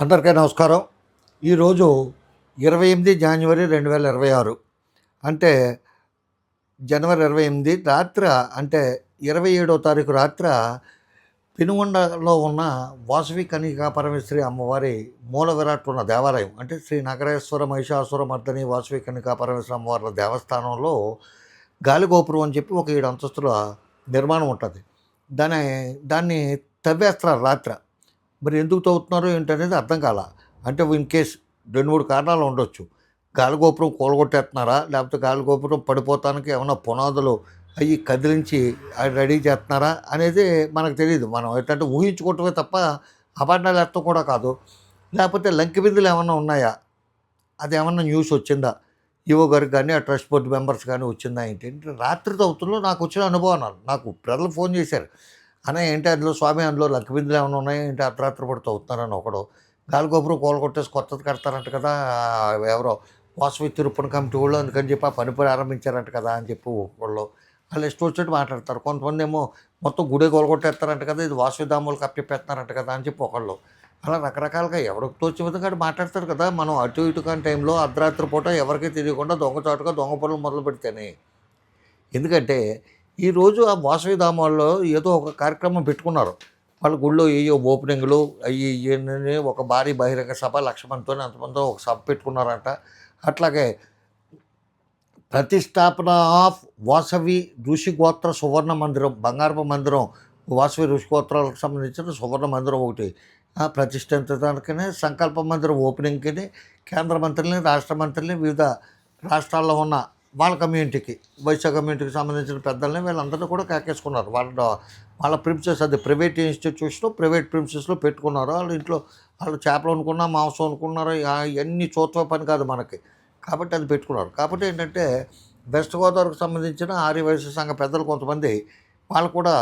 అందరికీ నమస్కారం. ఈరోజు ఇరవై ఎనిమిది జనవరి రెండు వేల ఇరవై ఆరు. అంటే జనవరి ఇరవై ఎనిమిది రాత్ర అంటే ఇరవై ఏడో తారీఖు రాత్ర పెనుగొండలో ఉన్న వాసవి కనికా పరమేశ్వరి అమ్మవారి మూల విరాట్ ఉన్న దేవాలయం అంటే శ్రీ నగరేశ్వర మహిషాసుర మర్దని వాసవి కనికా పరమేశ్వర అమ్మవార్ల దేవస్థానంలో గాలిగోపురం అని చెప్పి ఒక ఏడు అంతస్తుల నిర్మాణం ఉంటుంది. దాని దాన్ని తవ్వేస్తారు రాత్ర. మరి ఎందుకు తవ్వుతున్నారో ఏంటనేది అర్థం కాల. అంటే ఇన్ కేస్ రెండు మూడు కారణాలు ఉండొచ్చు. గాలిగోపురం కూలగొట్టేస్తున్నారా? లేకపోతే గాలిగోపురం పడిపోతానికి ఏమైనా పునాదులు అవి కదిలించి అవి రెడీ చేస్తున్నారా అనేది మనకు తెలియదు మనం ఏంటంటే ఊహించుకోవటమే తప్ప అభాండాలు ఎత్తడం కూడా కాదు. లేకపోతే లంకి బిందులు ఏమైనా ఉన్నాయా? అది ఏమన్నా న్యూస్ వచ్చిందా? ఈవో గారికి కానీ ఆ ట్రస్ట్ బోర్డు మెంబర్స్ కానీ వచ్చిందా ఏంటి? రాత్రి తవ్వుతుల్లో నాకు వచ్చిన అనుభవాలు. నాకు ప్రజలు ఫోన్ చేశారు. అన్న ఏంటి అందులో స్వామి అందులో లంక ఏమైనా ఉన్నాయా? ఏంటి అర్ధరాత్రి పడి తవ్వుతున్నారని ఒకడు. గాలిగోపురం కోలు కొట్టేసి కొత్తది కడతారంట కదా ఎవరో వాసవి తిరుపతి కమిటీ వాళ్ళు అందుకని చెప్పి ఆ పని ప్రారంభించారంట కదా అని చెప్పి వాళ్ళు. వాళ్ళు ఇష్టం వచ్చినట్టు మాట్లాడతారు. కొంతమంది ఏమో మొత్తం గుడి కొట్టేస్తారంట కదా ఇది వాసవి దాములు కప్పిపెడతారంట కదా అని చెప్పి ఒకళ్ళు. అలా రకరకాలుగా ఎవరికి తోచిన విధంగా మాట్లాడతారు కదా మనం అటు ఇటు కాని టైంలో అర్ధరాత్రి పూట ఎవరికీ తెలియకుండా దొంగచాటుగా దొంగ పనులు మొదలు పెడితేనే ఎందుకంటే ఈరోజు ఆ వాసవి ధామాల్లో ఏదో ఒక కార్యక్రమం పెట్టుకున్నారు. వాళ్ళ గుళ్ళో ఏయో ఓపెనింగ్లు అయ్యి ఒక భారీ బహిరంగ సభ లక్ష మందితో అంతమందితో ఒక సభ పెట్టుకున్నారంట. అట్లాగే ప్రతిష్టాపన ఆఫ్ వాసవి ఋషిగోత్ర సువర్ణ మందిరం బంగారపు మందిరం వాసవి ఋషిగోత్రాలకు సంబంధించిన సువర్ణ మందిరం ఒకటి. ఆ, ప్రతిష్ఠించడానికనే సంకల్ప మందిరం ఓపెనింగ్కి కేంద్ర మంత్రిని రాష్ట్ర మంత్రిని వివిధ రాష్ట్రాల్లో ఉన్న వాళ్ళ కమ్యూనిటీకి వైశ్య కమ్యూనిటీకి సంబంధించిన పెద్దల్ని వీళ్ళందరినీ కూడా కాకేసుకున్నారు. వాళ్ళ వాళ్ళ ప్రిన్సెస్ అది ప్రైవేట్ ఇన్స్టిట్యూట్స్లో ప్రైవేట్ ప్రిన్సెస్లో పెట్టుకున్నారు. వాళ్ళ ఇంట్లో వాళ్ళు చేపలు అనుకున్నా మాంసం అనుకున్నారు ఇవన్నీ చూత్వ పని కాదు మనకి. కాబట్టి అది పెట్టుకున్నారు. కాబట్టి ఏంటంటే వెస్ట్ గోదావరికి సంబంధించిన ఆర్య వైశ్య సంఘ పెద్దలు కొంతమంది వాళ్ళు కూడా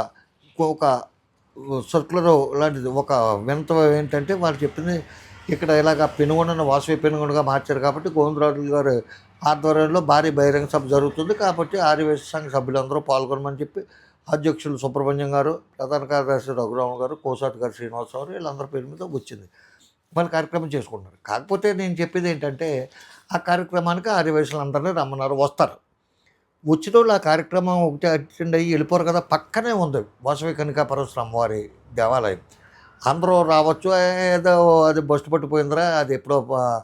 ఒక సర్కులర్ లాంటిది ఒక వింత ఏంటంటే వాళ్ళు చెప్పింది ఇక్కడ ఇలాగ పెనుగొండను వాసవి పెనుగొండగా మార్చారు కాబట్టి గోవిందరాజు గారు ఆధ్వర్యంలో భారీ బహిరంగ సభ జరుగుతుంది. కాబట్టి ఆర్యవేశ సంఘ సభ్యులందరూ పాల్గొనమని చెప్పి అధ్యక్షులు సుబ్రహ్మణ్యం గారు ప్రధాన కార్యదర్శి రఘురామ గారు కోసాటి గారు శ్రీనివాసరావు వీళ్ళందరి పేరు మీద వచ్చింది. మన కార్యక్రమం చేసుకుంటున్నారు. కాకపోతే నేను చెప్పేది ఏంటంటే ఆ కార్యక్రమానికి ఆర్యవేశులందరినీ రమ్మన్నారు వస్తారు. వచ్చిన వాళ్ళు ఆ కార్యక్రమం ఒకటి అటెండ్ అయ్యి వెళ్ళిపోరు కదా పక్కనే ఉంది వాసవి కనికా దేవాలయం. అందరూ రావచ్చు. ఏదో అది బస్సు పట్టిపోయిందిరా అది ఎప్పుడో ప-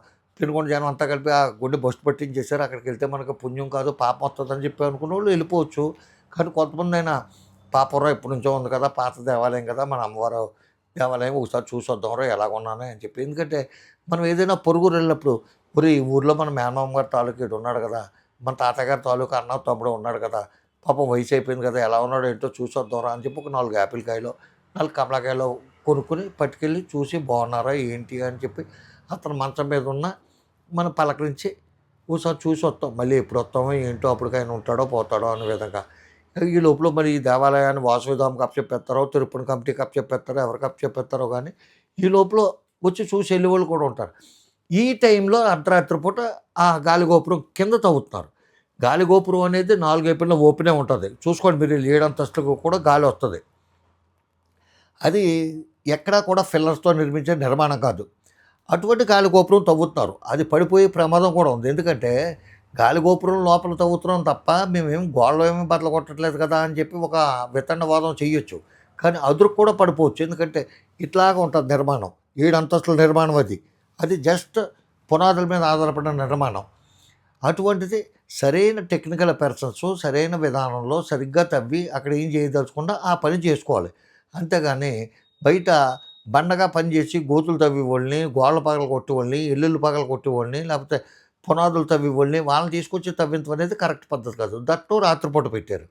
జనం అంతా కలిపి ఆ గుడ్డి బస్సు పట్టించేసారు అక్కడికి వెళ్తే మనకు పుణ్యం కాదు పాపం వస్తుందని చెప్పి అనుకున్న వాళ్ళు వెళ్ళిపోవచ్చు. కానీ కొంతమంది అయినా పాపరం ఎప్పటి నుంచో ఉంది కదా పాత దేవాలయం కదా మన అమ్మవారు దేవాలయం ఒకసారి చూసి వద్దాంరా ఉన్నాను అని చెప్పి. ఎందుకంటే మనం ఏదైనా పొరుగురు వెళ్ళినప్పుడు మరి ఈ ఊర్లో మన మేనమామ గారి తాలూకు ఇటు ఉన్నాడు కదా మన తాతగారి తాలూకు అన్న తమ్ముడు ఉన్నాడు కదా పాపం వయసు అయిపోయింది కదా ఎలా ఉన్నాడో ఏంటో చూసి వద్దాంరా అని చెప్పి ఒక నాలుగు యాపిల్ కాయలో నాలుగు కమలకాయలో కొనుక్కొని పట్టుకెళ్ళి చూసి బాగున్నారా ఏంటి అని చెప్పి అతను మంచం మీద ఉన్న మనం పలకరించి ఒకసారి చూసి వస్తాం. మళ్ళీ ఎప్పుడు వస్తామో ఏంటో అప్పటికైనా ఉంటాడో పోతాడో అనే విధంగా. ఈ లోపల మరి ఈ దేవాలయాన్ని వాసుధామ్ కప్ చెప్పేస్తారో తిరుపతి కమిటీ కప్ చెప్పేస్తారో ఎవరు కప్ చెప్పేస్తారో కానీ ఈ లోపల వచ్చి చూసి వెళ్ళే వాళ్ళు కూడా ఉంటారు. ఈ టైంలో అర్ధరాత్రి పూట ఆ గాలిగోపురం కింద తవ్వుతున్నారు. గాలిగోపురం అనేది నాలుగు వైపుల ఓపెనే ఉంటుంది. చూసుకోండి మీరు ఏడంతస్తులకు కూడా గాలి వస్తుంది. అది ఎక్కడా కూడా ఫిల్లర్స్తో నిర్మించే నిర్మాణం కాదు. అటువంటి గాలిగోపురం తవ్వుతున్నారు. అది పడిపోయే ప్రమాదం కూడా ఉంది. ఎందుకంటే గాలిగోపురం లోపల తవ్వుతున్నాం తప్ప మేమేం గోడలు ఏమీ బట్టలు కొట్టట్లేదు కదా అని చెప్పి ఒక వితండవాదం చేయొచ్చు. కానీ అదురు కూడా పడిపోవచ్చు. ఎందుకంటే ఇట్లాగా ఉంటుంది నిర్మాణం. ఏడు అంతస్తుల నిర్మాణం అది. అది జస్ట్ పునాదుల మీద ఆధారపడిన నిర్మాణం. అటువంటిది సరైన టెక్నికల్ పర్సన్స్ సరైన విధానంలో సరిగ్గా తవ్వి అక్కడ ఏం చేయదలుచుకుండా ఆ పని చేసుకోవాలి. అంతేగాని బయట బండగా పనిచేసి గోతులు తవ్వి వాళ్ళని గోళ్ళ పగలు కొట్టి వాళ్ళని ఎల్లుళ్ళు పగలు కొట్టి వాళ్ళని లేకపోతే పునాదులు తవ్వి వాళ్ళని వాళ్ళని తీసుకొచ్చి తవ్వించడం అనేది కరెక్ట్ పద్ధతి కాదు. దట్టు రాత్రిపూట పెట్టారు.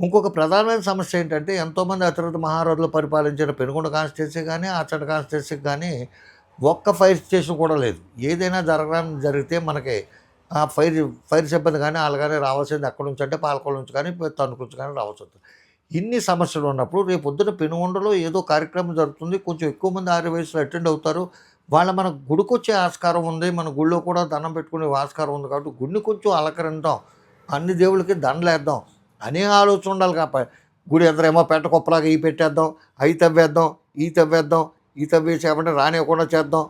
ఇంకొక ప్రధానమైన సమస్య ఏంటంటే ఎంతోమంది అతిరథ మహారాజులు పరిపాలించిన పెనుగొండ కాన్స్టిట్యూన్సీ కానీ ఆచండ కాన్స్టిట్యూన్సీ కానీ ఒక్క ఫైర్ స్టేషన్ కూడా లేదు. ఏదైనా జరగడానికి జరిగితే మనకి ఆ ఫైర్ ఫైర్ సిబ్బంది కానీ వాళ్ళు కానీ రావాల్సింది ఎక్కడి నుంచి అంటే పాలకొల నుంచి కానీ తణుకు నుంచి కానీ రావాల్సి వస్తుంది. ఇన్ని సమస్యలు ఉన్నప్పుడు రేపు పొద్దున పెనుగొండలో ఏదో కార్యక్రమం జరుగుతుంది. కొంచెం ఎక్కువ మంది ఆరు వయసులో అటెండ్ అవుతారు. వాళ్ళ మన గుడికొచ్చే ఆస్కారం ఉంది. మన గుళ్ళో కూడా దండం పెట్టుకునే ఆస్కారం ఉంది కాబట్టి గుడిని కొంచెం అలంకరిద్దాం అన్ని దేవుళ్ళకి దండలేద్దాం అనే ఆలోచన ఉండాలి కాబట్టి గుడి ఎదురేమో పెట్ట కుప్పలాగా ఈ పెట్టేద్దాం అవి తవ్వేద్దాం ఈ తవ్వేద్దాం ఈ తవ్వేసి ఏమంటే రానివ్వకుండా చేద్దాం.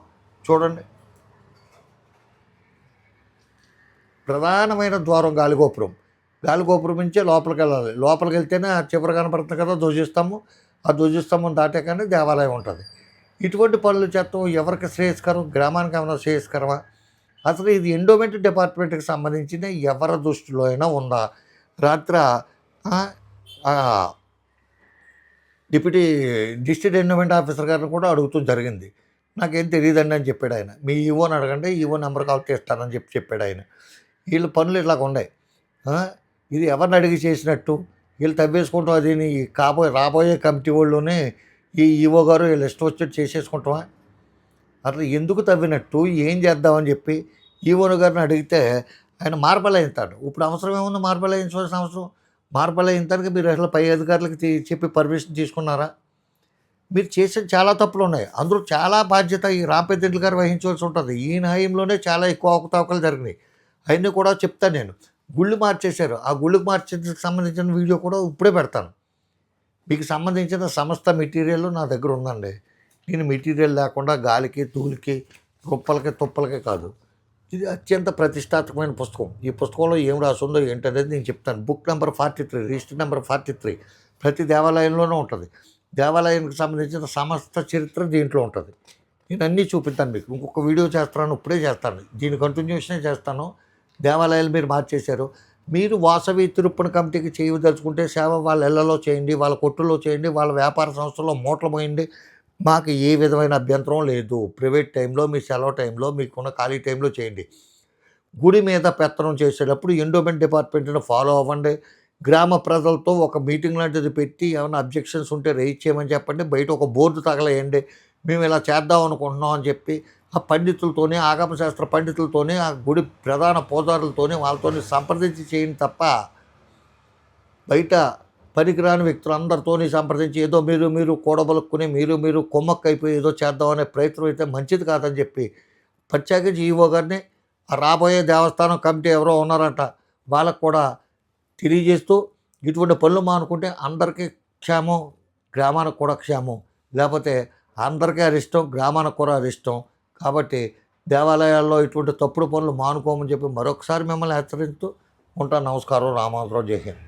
చూడండి. ప్రధానమైన ద్వారం గాలిగోపురం. గాలిగోపురం నుంచే లోపలికి వెళ్ళాలి. లోపలికి వెళ్తేనే ఆ చివరి కనపడుతుంది కదా ధ్వజిస్తాము ఆ ధ్వజస్తంభం కానీ దేవాలయం ఉంటుంది. ఇటువంటి పనులు చేస్తాం ఎవరికి శ్రేయస్కరం? గ్రామానికి ఏమైనా శ్రేయస్కరమా? అసలు ఇది ఎండోమెంట్ డిపార్ట్మెంట్కి సంబంధించిన ఎవరి దృష్టిలో అయినా ఉందా? రాత్ర డిప్యూటీ డిస్ట్రిక్ట్ ఎండోమెంట్ ఆఫీసర్ గారిని కూడా అడుగుతూ జరిగింది. నాకేం తెలియదండి అని చెప్పాడు ఆయన. మీ ఈవోని అడగండి ఈవో నెంబర్ కాల్ చేస్తానని చెప్పి చెప్పాడు ఆయన. వీళ్ళ పనులు ఇలాగ ఉన్నాయి. ఇది ఎవరిని అడిగి చేసినట్టు? వీళ్ళు తవ్వేసుకుంటాం అది నీ కాబోయే రాబోయే కమిటీ వాళ్ళునే ఈ ఈవో గారు వీళ్ళు ఇష్టం వచ్చి చేసేసుకుంటామా? అట్లా ఎందుకు తవ్వినట్టు? ఏం చేద్దామని చెప్పి ఈవోను గారిని అడిగితే ఆయన మార్బలైంతాడు ఇప్పుడు అవసరం ఏముంది మార్బలైంచవలసిన అవసరం? మార్బలైంతానికి మీరు అసలు పై అధికారులకు చెప్పి పర్మిషన్ తీసుకున్నారా? మీరు చేసిన చాలా తప్పులు ఉన్నాయి. అందరూ చాలా బాధ్యత ఈ రాంపెద్దింటి గారు వహించవలసి ఉంటుంది. ఈయన హయంలోనే చాలా ఎక్కువ అవకతవకలు జరిగినాయి. అవన్నీ కూడా చెప్తాను నేను. గుళ్ళు మార్చేశారు. ఆ గుళ్ళకు మార్చేందుకు సంబంధించిన వీడియో కూడా ఇప్పుడే పెడతాను. మీకు సంబంధించిన సమస్త మెటీరియల్ నా దగ్గర ఉందండి. నేను మెటీరియల్ లేకుండా గాలికి తూలికి రుప్పలకి తుప్పలకి కాదు. ఇది అత్యంత ప్రతిష్టాత్మకమైన పుస్తకం. ఈ పుస్తకంలో ఏం రాసిందో ఏంటనేది నేను చెప్తాను. Book number forty three register number forty three ప్రతి దేవాలయంలోనూ ఉంటుంది. దేవాలయానికి సంబంధించిన సమస్త చరిత్ర దీంట్లో ఉంటుంది. నేను అన్నీ చూపిస్తాను మీకు. ఇంకొక వీడియో చేస్తాను ఇప్పుడే చేస్తాను. దీని కంటిన్యూషనే చేస్తాను. దేవాలయాలు మీరు మార్చేశారు. మీరు వాసవి తిరుప్పని కమిటీకి చేయదలుచుకుంటే సేవ వాళ్ళ ఇళ్ళలో చేయండి వాళ్ళ కొట్టులో చేయండి వాళ్ళ వ్యాపార సంస్థలో మూటలు పోయండి మాకు ఏ విధమైన అభ్యంతరం లేదు. ప్రైవేట్ టైంలో మీ సెలవు టైంలో మీకున్న ఖాళీ టైంలో చేయండి. గుడి మీద పెత్తనం చేసేటప్పుడు ఎండోమెంట్ డిపార్ట్మెంట్ని ఫాలో అవ్వండి. గ్రామ ప్రజలతో ఒక మీటింగ్ లాంటిది పెట్టి ఏమైనా అబ్జెక్షన్స్ ఉంటే రేజ్ చేయమని చెప్పండి. బయట ఒక బోర్డు తగలేయండి. మేము ఇలా చేద్దాం అనుకుంటున్నాం అని చెప్పి ఆ పండితులతోనే ఆగమశాస్త్ర పండితులతోనే ఆ గుడి ప్రధాన పూజారులతోనే వాళ్ళతోనే సంప్రదించి చేయండి తప్ప బయట పనికిరాని వ్యక్తులందరితోని సంప్రదించి ఏదో మీరు మీరు కూడబలుక్కుని మీరు మీరు కొమ్మక్కైపోయి ఏదో చేద్దామనే ప్రయత్నం అయితే మంచిది కాదని చెప్పి ప్రత్యేకించి ఈవో గారిని ఆ రాబోయే దేవస్థానం కమిటీ ఎవరో ఉన్నారంట వాళ్ళకు కూడా తెలియజేస్తూ ఇటువంటి పనులు మానుకుంటే అందరికీ క్షేమం గ్రామానికి కూడా క్షేమం. లేకపోతే అందరికీ అరిష్టం గ్రామానికి కూడా అరిష్టం కాబట్టి దేవాలయాల్లో ఇటువంటి తప్పుడు పనులు మానుకోమని చెప్పి మరొకసారి మిమ్మల్ని హెచ్చరిస్తూ ఉంటా. నమస్కారం. రామాంతరావు జై హింద్.